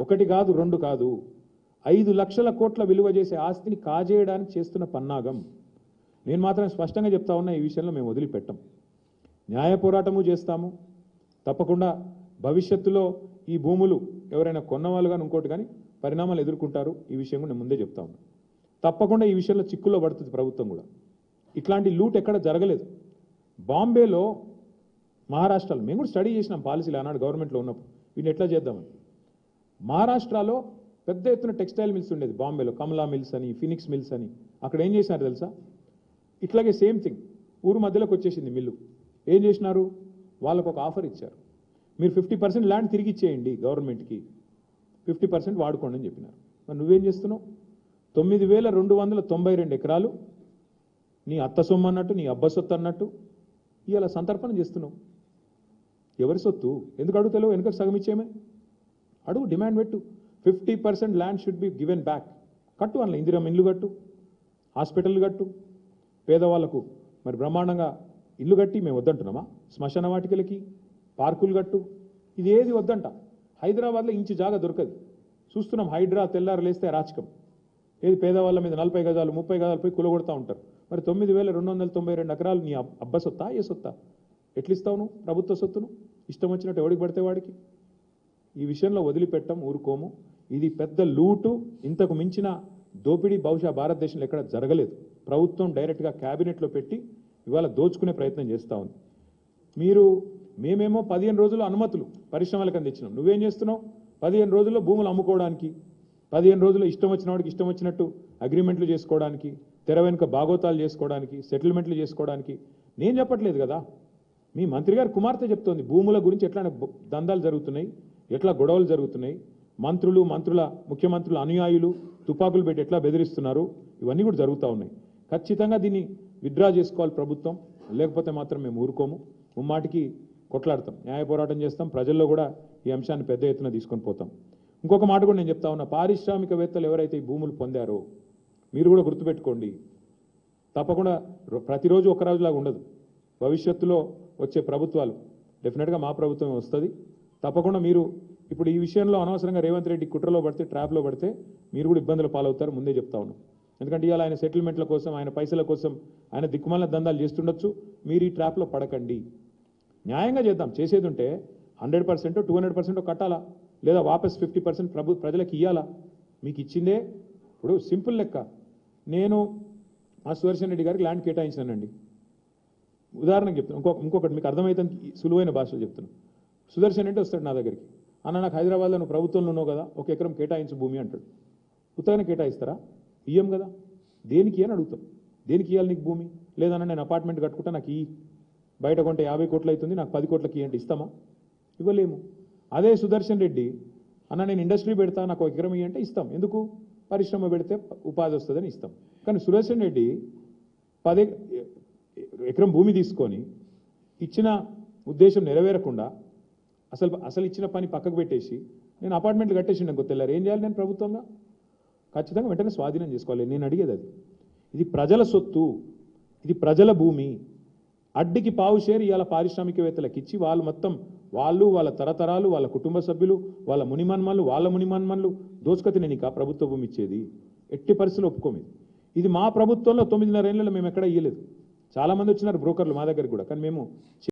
ఒకటి కాదు రెండు కాదు. ఐదు లక్షల కోట్ల విలువ చేసే ఆస్తిని కాజేయడానికి చేస్తున్న పన్నాగం. నేను మాత్రం స్పష్టంగా చెప్తా ఉన్నా ఈ విషయంలో మేము వదిలిపెట్టం. న్యాయ పోరాటము చేస్తాము. తప్పకుండా భవిష్యత్తులో ఈ భూములు ఎవరైనా కొన్నవాళ్ళు కానీ ఇంకోటి కానీ పరిణామాలు ఎదుర్కొంటారు. ఈ విషయం కూడా నేను ముందే చెప్తా ఉన్నా. తప్పకుండా ఈ విషయంలో చిక్కుల్లో పడుతుంది ప్రభుత్వం కూడా. ఇట్లాంటి లూట్ ఎక్కడ జరగలేదు. బాంబేలో మహారాష్ట్రలో మేము కూడా స్టడీ చేసినాం పాలసీలు ఆనాడు గవర్నమెంట్లో ఉన్నప్పుడు. వీటిని ఎట్లా చేద్దామని? మహారాష్ట్రలో పెద్ద ఎత్తున టెక్స్టైల్ మిల్స్ ఉండేది. బాంబేలో కమలా మిల్స్ అని ఫినిక్స్ మిల్స్ అని. అక్కడ ఏం చేసినారు తెలుసా? ఇట్లాగే సేమ్ థింగ్. ఊరు మధ్యలోకి వచ్చేసింది మిల్లు. ఏం చేసినారు? వాళ్ళకు ఒక ఆఫర్ ఇచ్చారు. మీరు ఫిఫ్టీ పర్సెంట్ ల్యాండ్ తిరిగి ఇచ్చేయండి గవర్నమెంట్కి. ఫిఫ్టీ పర్సెంట్ వాడుకోండి అని చెప్పినారు. మరి నువ్వేం చేస్తున్నావు? తొమ్మిది వేల రెండు వందల తొంభై రెండు ఎకరాలు నీ అత్త సొమ్ము అన్నట్టు నీ అబ్బ సొత్తు అన్నట్టు ఇలా సంతర్పణ చేస్తున్నావు. ఎవరి సొత్తు? ఎందుకు అడుగుతలేవు? వెనుక సగం ఇచ్చేమే అడుగు డిమాండ్ పెట్టు. Fifty percent land should be given back. కట్టు అందులో ఇందిరం ఇల్లు కట్టు హాస్పిటల్ కట్టు. పేదవాళ్ళకు మరి బ్రహ్మాండంగా ఇల్లు కట్టి మేము వద్దంటున్నామా? శ్మశాన వాటికలకి పార్కులు కట్టు. ఇది ఏది వద్దంట? హైదరాబాద్లో ఇంచు జాగా దొరకదు. చూస్తున్నాం హైడ్రా తెల్లారు లేస్తే రాచకం ఏది పేదవాళ్ళ మీద నలభై గజాలు ముప్పై గజాలు పోయి కులగొడతా ఉంటారు. మరి తొమ్మిది వేల రెండు వందల తొంభై రెండు ఎకరాలు నీ అబ్బ సొత్తా ఏ సొత్తా? ఎట్లిస్తావు నువ్వు ప్రభుత్వ సొత్తును? ఇష్టం వచ్చినట్టు ఎవడికి పడితే వాడికి? ఈ విషయంలో వదిలిపెట్టం ఊరుకోము. ఇది పెద్ద లూటు. ఇంతకు మించిన దోపిడీ బహుశా భారతదేశంలో ఎక్కడ జరగలేదు. ప్రభుత్వం డైరెక్ట్గా క్యాబినెట్లో పెట్టి ఇవాళ దోచుకునే ప్రయత్నం చేస్తూ ఉంది. మీరు మేమేమో పదిహేను రోజులు అనుమతులు పరిశ్రమలకు అందించినాం. నువ్వేం చేస్తున్నావు? పదిహేను రోజుల్లో భూములు అమ్ముకోవడానికి పదిహేను రోజుల్లో ఇష్టం వచ్చిన వాడికి ఇష్టం వచ్చినట్టు అగ్రిమెంట్లు చేసుకోవడానికి తెర వెనుక బాగోతాలు చేసుకోవడానికి సెటిల్మెంట్లు చేసుకోవడానికి. నేను చెప్పట్లేదు కదా. మీ మంత్రి గారు కుమార్తె చెప్తోంది భూముల గురించి ఎట్లాంటి దందాలు జరుగుతున్నాయి? ఎట్లా గొడవలు జరుగుతున్నాయి? మంత్రులు మంత్రుల ముఖ్యమంత్రుల అనుయాయులు తుపాకులు పెట్టి ఎట్లా బెదిరిస్తున్నారు? ఇవన్నీ కూడా జరుగుతూ ఉన్నాయి. ఖచ్చితంగా దీన్ని విత్డ్రా చేసుకోవాలి ప్రభుత్వం. లేకపోతే మాత్రం మేము ఊరుకోము. ముమ్మాటికి కొట్లాడతాం. న్యాయ పోరాటం చేస్తాం. ప్రజల్లో కూడా ఈ అంశాన్ని పెద్ద ఎత్తున తీసుకొని పోతాం. ఇంకొక మాట కూడా నేను చెప్తా ఉన్నా. పారిశ్రామికవేత్తలు ఎవరైతే ఈ భూములు పొందారో మీరు కూడా గుర్తుపెట్టుకోండి. తప్పకుండా రో- ప్రతిరోజు ఒక రోజులాగా ఉండదు. భవిష్యత్తులో వచ్చే ప్రభుత్వాలు. డెఫినెట్గా మా ప్రభుత్వమే వస్తుంది. తప్పకుండా మీరు ఇప్పుడు ఈ విషయంలో అనవసరంగా రేవంత్ రెడ్డి కుట్రలో పడితే ట్రాప్లో పడితే మీరు కూడా ఇబ్బందులు పాలవుతారు ముందే చెప్తా ఉన్నాం. ఎందుకంటే ఇవాళ ఆయన సెటిల్మెంట్ల కోసం ఆయన పైసల కోసం ఆయన దిక్కుమాల దందాలు చేస్తుండొచ్చు. మీరు ఈ ట్రాప్లో పడకండి. న్యాయంగా చేద్దాం. చేసేది ఉంటే hundred percent two hundred percent కట్టాలా? లేదా వాపస్ ఫిఫ్టీ పర్సెంట్ ప్రభు ప్రజలకు ఇవ్వాలా మీకు ఇచ్చిందే? ఇప్పుడు సింపుల్ లెక్క. నేను మా సుదర్శన్ రెడ్డి గారికి ల్యాండ్ కేటాయించానండి ఉదాహరణకు చెప్తాను ఇంకొక ఇంకొకటి మీకు అర్థమైతే సులువైన భాషలో చెప్తున్నాను సుదర్శన్ అంటే వస్తాడు నా దగ్గరికి? అన్న నాకు హైదరాబాద్లో నువ్వు ప్రభుత్వంలో ఉన్నావు కదా ఒక ఎకరం కేటాయించు భూమి అంటాడు. ఉత్తగానే కేటాయిస్తారా? ఇయ్యం కదా. దేనికి అని అడుగుతాం. దేనికి ఇవ్వాలి నీకు భూమి? లేదన్నా నేను అపార్ట్మెంట్ కట్టుకుంటా నాకు ఈ బయట కొంటే యాభై కోట్లు అవుతుంది నాకు పది కోట్లకి ఇవ్వండి ఇస్తామా? ఇవ్వలేము. అదే సుదర్శన్ రెడ్డి అన్న నేను ఇండస్ట్రీ పెడతా నాకు ఒక ఎకరం ఇవ్వంటే ఇస్తాం. ఎందుకు? పరిశ్రమ పెడితే ఉపాధి వస్తుందని ఇస్తాం. కానీ సుదర్శన్ రెడ్డి పది ఎకరం భూమి తీసుకొని ఇచ్చిన ఉద్దేశం నెరవేరకుండా అసలు అసలు ఇచ్చిన పని పక్కకు పెట్టేసి నేను అపార్ట్మెంట్లు కట్టేసి నాకు తెల్లారు ఏం చేయాలి నేను ప్రభుత్వంగా? ఖచ్చితంగా వెంటనే స్వాధీనం చేసుకోవాలి. నేను అడిగేది అది. ఇది ప్రజల సొత్తు. ఇది ప్రజల భూమి. అడ్డికి పావు షేర్ ఇవాళ పారిశ్రామికవేత్తలకు ఇచ్చి వాళ్ళు మొత్తం వాళ్ళు వాళ్ళ తరతరాలు వాళ్ళ కుటుంబ సభ్యులు వాళ్ళ మునిమన్మన్లు వాళ్ళ మునిమన్మన్లు దోచుకతి నేను ఇక ప్రభుత్వ భూమి ఇచ్చేది. ఎట్టి పరిస్థితులు ఒప్పుకోమేది. ఇది మా ప్రభుత్వంలో తొమ్మిదిన్నర ఏళ్ళలో మేము ఎక్కడ ఇయ్యలేదు. చాలామంది వచ్చినారు బ్రోకర్లు మా దగ్గరికి కూడా. కానీ మేము